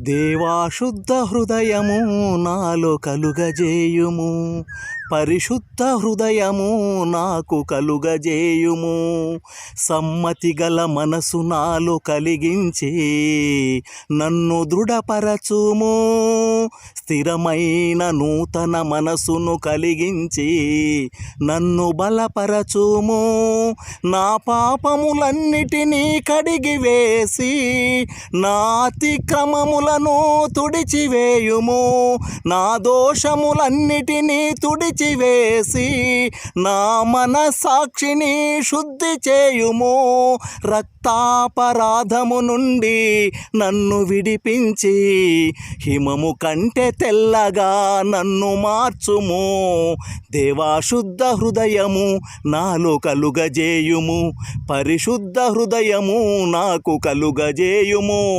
దేవాశుద్ధ హృదయము నాలో కలుగజేయుము. పరిశుద్ధ హృదయము నాకు కలుగజేయుము. సమ్మతి గల మనసు నాలో కలిగించి నన్ను దృఢపరచుము. స్థిరమైన నూతన మనసును కలిగించి నన్ను బలపరచుము. నా పాపములన్నిటినీ కడిగివేసి నా అతిక్రమముల దోషములను తుడిచివేయుము. నా దోషములన్నిటినీ తుడిచివేసి నా మనసాక్షిని శుద్ధి చేయుము. రక్తాపరాధము నుండి నన్ను విడిపించి హిమము కంటే తెల్లగా నన్ను మార్చుము. దేవాశుద్ధ హృదయము నాలో కలుగజేయుము. పరిశుద్ధ హృదయము నాకు కలుగజేయుము.